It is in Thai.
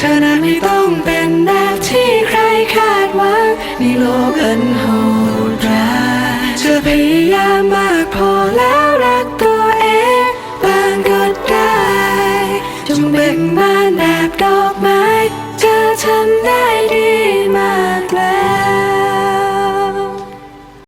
ธอนั้นไม่ต้องเป็นแบบที่ใครคาดหวังในโลกอันโหดร้ายเธอพยายามมากพอแล้ว